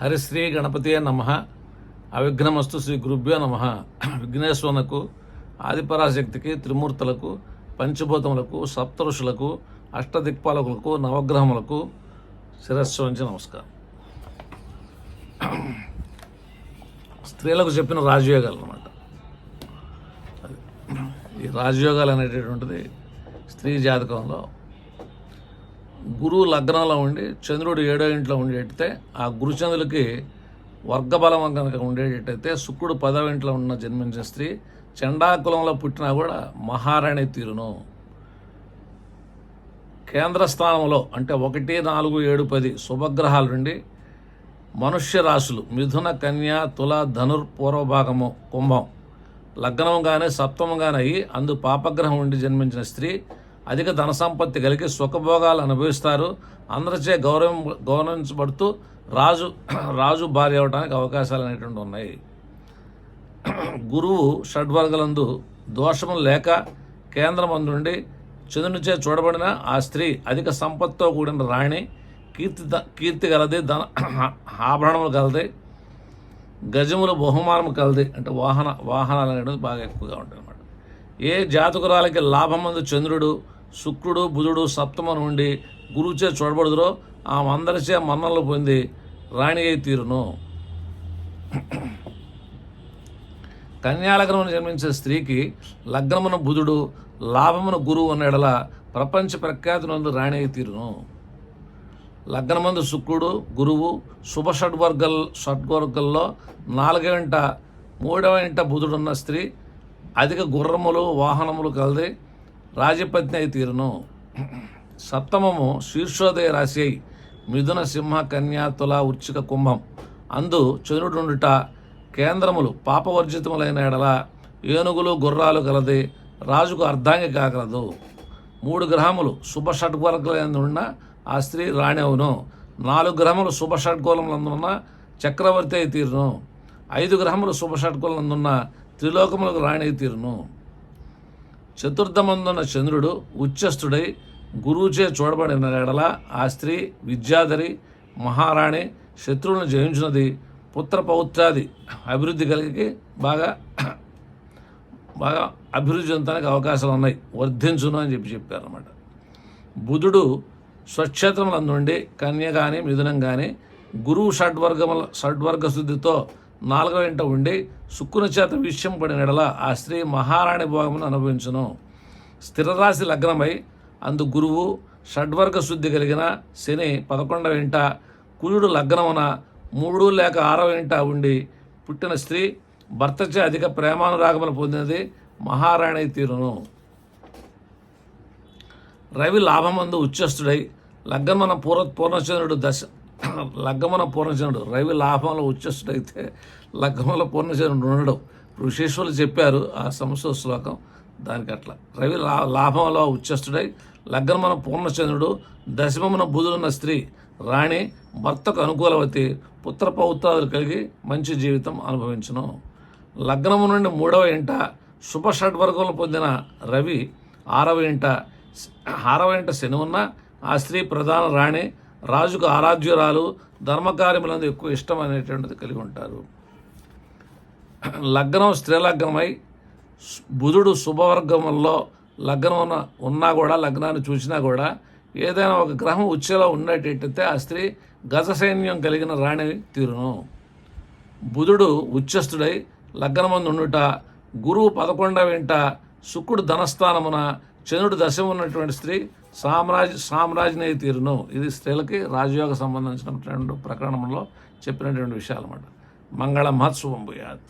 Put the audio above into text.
హరిశ్రీ గణపతియే నమ. అవిఘ్నమస్తు శ్రీ గురుభ్యో నమ. విఘ్నేశ్వరునకు ఆదిపరాశక్తికి త్రిమూర్తులకు పంచభూతములకు సప్తఋషులకు అష్టదిక్పాలకులకు నవగ్రహములకు శిరస్సు వంచి నమస్కారం. స్త్రీలకు చెప్పిన రాజయోగాలు అన్నమాట. ఈ రాజయోగాలు అనేటటువంటిది స్త్రీ జాతకంలో గురువు లగ్నంలో ఉండి చంద్రుడు ఏడో ఇంట్లో ఉండేటైతే ఆ గురుచంద్రులకి వర్గబలం కనుక ఉండేటట్టయితే శుక్రుడు పదవ ఇంట్లో ఉన్న జన్మించిన స్త్రీ చండాకులంలో పుట్టినా కూడా మహారాణి తీరును. కేంద్ర స్థానంలో అంటే ఒకటి నాలుగు ఏడు పది శుభగ్రహాల నుండి మనుష్య రాశులు మిథున కన్య తుల ధనుర్ పూర్వభాగము కుంభం. లగ్నం కానీ సప్తమం కానీ అయ్యి అందు పాపగ్రహం ఉండి జన్మించిన స్త్రీ అధిక ధన సంపత్తి కలిగి సుఖభోగాలు అనుభవిస్తారు. అందరిచే గౌరవం గౌరవించబడుతూ రాజు రాజు భార్య అవడానికి అవకాశాలు అనేటువంటి ఉన్నాయి. గురువు షడ్వర్గలందు దోషము లేక కేంద్రం నుండి చంద్రునిచే చూడబడిన ఆ స్త్రీ అధిక సంపత్తితో కూడిన రాణి కీర్తి కీర్తి గలది ధన ఆభరణములు గలది గజముల బహుమానము కలది అంటే వాహన వాహనాలు అనేవి బాగా ఎక్కువగా ఉంటాయి అన్నమాట ఏ జాతకురాలకి లాభమందు చంద్రుడు శుక్రుడు బుధుడు సప్తమను ఉండి గురువుచే చూడబడుదురో ఆమె అందరిచే మన్నలు పొంది రాణి అయి తీరును. కన్యాలగ్నమును జన్మించిన స్త్రీకి లగ్నమున బుధుడు లాభమున గురువు అన్న ఎడల ప్రపంచ ప్రఖ్యాతి నందు రాణి అయి తీరును. లగ్నమందు శుక్రుడు గురువు శుభ షడ్వర్గల్ షడ్వర్గల్లో నాలుగవ ఇంట మూడవ ఇంట బుధుడున్న స్త్రీ అధిక గుర్రములు వాహనములు కలది రాజపత్ని అయి తీరును. సప్తమము శీర్షోదయ రాశి అయి మిథున సింహ కన్యా తుల ఉచ్చిక కుంభం. అందు చంద్రుడుండుట కేంద్రములు పాపవర్జితములైన ఎడల ఏనుగులు గుర్రాలు కలది రాజుకు అర్ధాంగి కాగలదు. మూడు గ్రహములు శుభ షడ్వర్గలందున్న ఆ స్త్రీ రాణి నాలుగు గ్రహములు శుభ షడ్గోళములందున్న చక్రవర్తి అయి తీరును. ఐదు గ్రహములు శుభ షడ్గోళందున్న త్రిలోకములకు రాణి అయి తీరును. చతుర్థమందున్న చంద్రుడు ఉచ్చస్థుడై గురువుచే చూడబడిన ఎడల ఆ స్త్రీ విద్యాధరి మహారాణి శత్రువులను జయించినది పుత్ర పౌత్రాది అభివృద్ధి కలిగి బాగా బాగా అభివృద్ధి చెందడానికి అవకాశాలు ఉన్నాయి. వర్ధించును అని చెప్పి చెప్పారన్నమాట. బుధుడు స్వక్షేత్రముల నుండి కన్య కానీ మిథునం కానీ గురువు షడ్వర్గముల షడ్వర్గ శుద్ధితో నాలుగవ ఇంట ఉండి శుక్రుని చేత విషయం పడిన ఎడల ఆ స్త్రీ మహారాణి భోగమును అనుభవించును. స్థిరరాశి లగ్నమై అందు గురువు షడ్వర్గ శుద్ధి కలిగిన శని పదకొండవ ఇంట కుజుడు లగ్నమున మూడు లేక ఆరవ ఇంట ఉండి పుట్టిన స్త్రీ భర్తచే అధిక ప్రేమానురాగములు పొందినది మహారాణి తీరును. రవి లాభమందు ఉచ్చస్తుడై లగ్నమన పూర్వ పూర్ణచంద్రుడు దశ లగ్గమన పూర్ణచంద్రుడు రవి లాభంలో ఉచ్చస్థుడైతే లగ్గమల పూర్ణచంద్రుడు ఉండడం. ఋషేశ్వరులు చెప్పారు ఆ సంవత్సర శ్లోకం దానికి అట్లా. రవి లా లాభంలో ఉచ్చస్తుడై లగ్నమన పూర్ణచంద్రుడు దశమమున బుధుడున్న స్త్రీ రాణి భర్తకు అనుకూలవతి పుత్ర పౌత్రాదులు కలిగి మంచి జీవితం అనుభవించను. లగ్నము నుండి మూడవ ఇంట శుభ షడ్వర్గంలో పొందిన రవి ఆరవ ఇంట ఆరవ ఇంట శని ఉన్న ఆ స్త్రీ ప్రధాన రాణి రాజుకు ఆరాధ్యురాలు ధర్మకార్యములందు ఎక్కువ ఇష్టం అనేటువంటిది కలిగి ఉంటారు. లగ్నం స్త్రీ లగ్నమై బుధుడు శుభవర్గంలో లగ్నం ఉన్నా కూడా లగ్నాన్ని చూసినా కూడా ఏదైనా ఒక గ్రహం ఉచ్చలో ఉండేటట్టయితే ఆ స్త్రీ గజ సైన్యం కలిగిన రాణి తీరును. బుధుడు ఉచ్చస్థుడై లగ్నమందు ఉండుట గురువు పదకొండవ ఇంట శుక్రుడు ధనస్థానమున చంద్రుడు దశ ఉన్నటువంటి స్త్రీ సామ్రాజ్ సామ్రాజ్యనే తీరును ఇది స్త్రీలకి రాజయోగ సంబంధించినటువంటి ప్రకరణంలో చెప్పినటువంటి విషయాలు అన్నమాట మంగళ మహత్శుభం భూయాత్.